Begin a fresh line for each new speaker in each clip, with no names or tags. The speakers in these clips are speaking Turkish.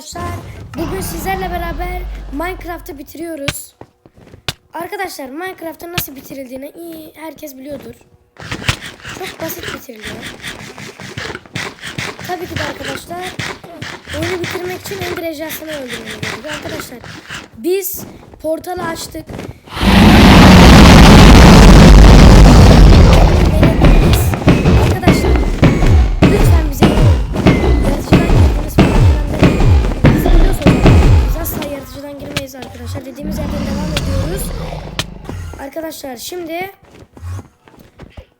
arkadaşlar. Bugün sizlerle beraber Minecraft'ı bitiriyoruz. Arkadaşlar Minecraft'ın nasıl bitirildiğini iyi herkes biliyordur. Çok basit bitiriliyor. Tabii ki de arkadaşlar oyunu bitirmek için Ender ejderhasını öldürmemiz gerekiyor. Arkadaşlar biz portalı açtık. Arkadaşlar şimdi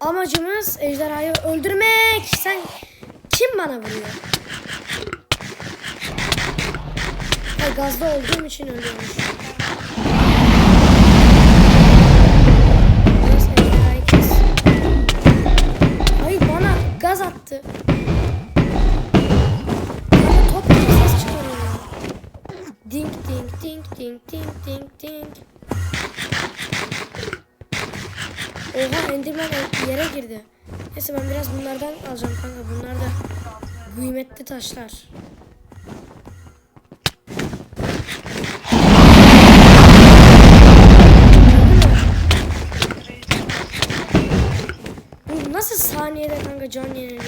amacımız ejderhayı öldürmek. Sen kim bana vuruyor? Ha, gazda olduğum için ölüyormuş. Oha Enderman yere girdi. Neyse ben biraz bunlardan alacağım kanka. Bunlar da kıymetli taşlar. Bu nasıl saniyede kanka can yeniliyor?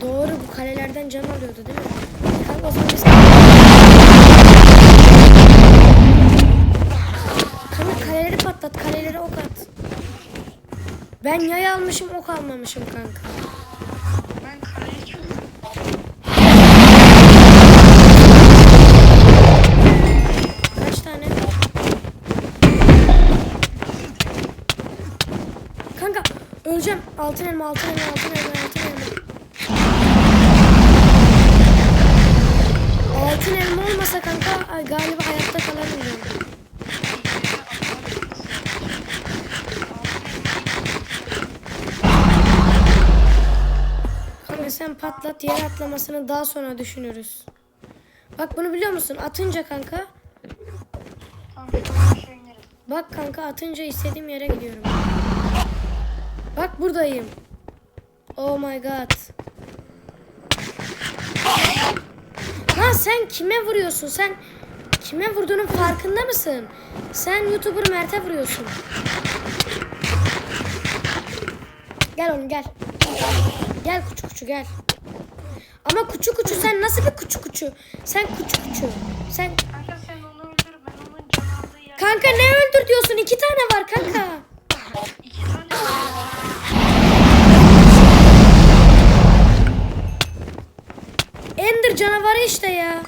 Doğru bu kalelerden can alıyordu değil mi? Ben yay almışım, ok almamışım kanka. Kaç tane? Kanka öleceğim. Altın elma, altın elma, altın elma, altın elma. Altın elma olmasa kanka galiba hayatta. Kanka sen patlat yere atlamasını daha sonra düşünürüz. Bak bunu biliyor musun? Atınca kanka. Bak kanka atınca istediğim yere gidiyorum. Bak buradayım. Oh my god. Lan sen kime vuruyorsun? Sen kime vurduğunun farkında mısın? Sen YouTuber Mert'e vuruyorsun. Gel oğlum gel. Gel kuçu kuçu gel. Ama kuçu kuçu sen nasıl bir kuçu kuçu? Sen kuçu kuçu. Sen
Kanka sen onu öldür ben onun can aldığı yer.
kanka ne öldür diyorsun? İki tane var kanka.
İki tane var.
Ender canavarı işte ya.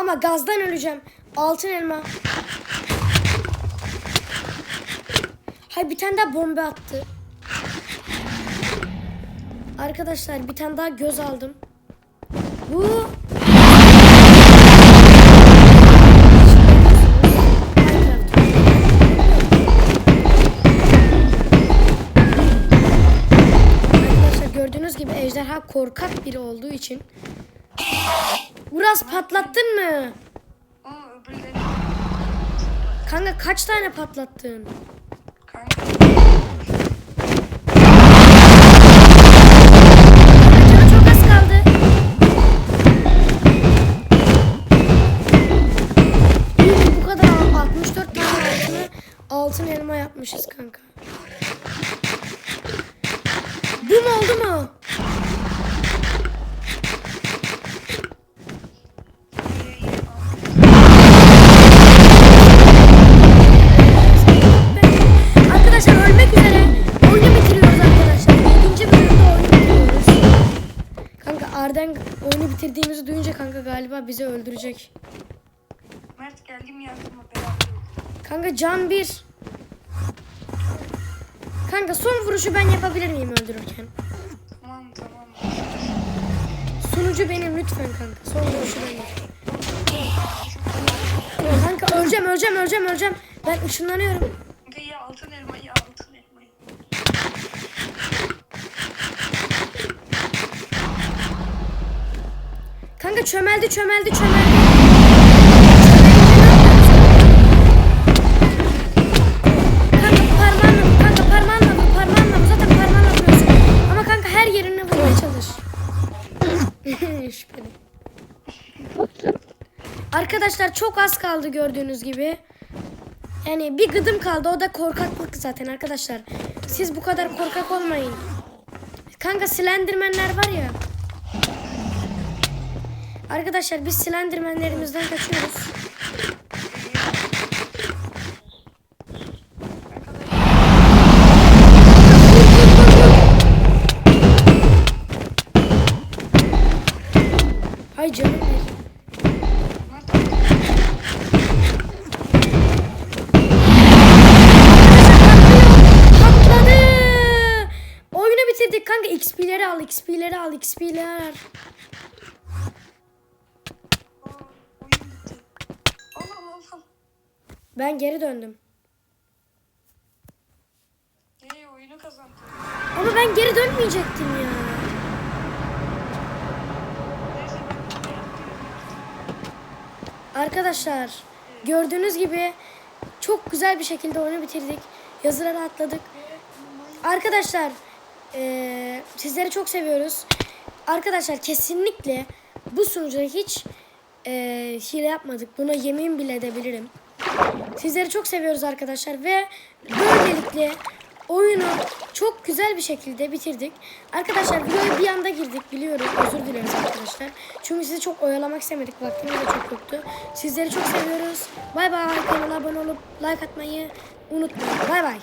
Ama gazdan öleceğim. Altın elma. Hay bir tane daha bomba attı. Arkadaşlar bir tane daha göz aldım. Bu Arkadaşlar gördüğünüz gibi ejderha korkak biri olduğu için Uras patlattın mı?
Öbürleri.
Kanka kaç tane patlattın?
Kanka.
Canı çok az kaldı. Bu kadar 64 tane altını altın elma yapmışız kanka. Bu mu oldu mu? Bitirdiğimizi duyunca kanka galiba bizi öldürecek.
Mert geldim yardıma beraber.
Kanka can bir. Kanka son vuruşu ben yapabilir miyim öldürürken?
Tamam tamam.
Sunucu benim lütfen kanka. Son vuruşu benim. Kanka öleceğim öleceğim öleceğim öleceğim. Ben ışınlanıyorum.
Kanka çömeldi çömeldi çömeldi. Kanka parmağınla
kanka parmağınla vur zaten parmağınla vuruyorsun. Ama kanka her yerine vurmaya çalış. Şüpheli. Arkadaşlar çok az kaldı gördüğünüz gibi. Yani bir gıdım kaldı o da korkaklık zaten arkadaşlar. Siz bu kadar korkak olmayın. Kanka silendirmenler var ya. Arkadaşlar biz Slenderman'lerimizden kaçıyoruz. Ay canım. Oyunu bitirdik kanka. XP'leri al, XP'leri al, XP'leri Ben geri döndüm.
Nereye oyunu kazandı?
Ama ben geri dönmeyecektim ya.
Neyse.
Arkadaşlar gördüğünüz gibi çok güzel bir şekilde oyunu bitirdik. Yazıları atladık. Arkadaşlar eee, sizleri çok seviyoruz. Arkadaşlar kesinlikle bu sunucuda hiç eee hile yapmadık. Buna yemin bile edebilirim. Sizleri çok seviyoruz arkadaşlar ve böylelikle oyunu çok güzel bir şekilde bitirdik. Arkadaşlar videoya bir anda girdik biliyorum. Özür dileriz arkadaşlar. Çünkü sizi çok oyalamak istemedik. Vaktimiz de çok yoktu. Sizleri çok seviyoruz. Bay bay. Kanala abone olup like atmayı unutmayın. Bay bay.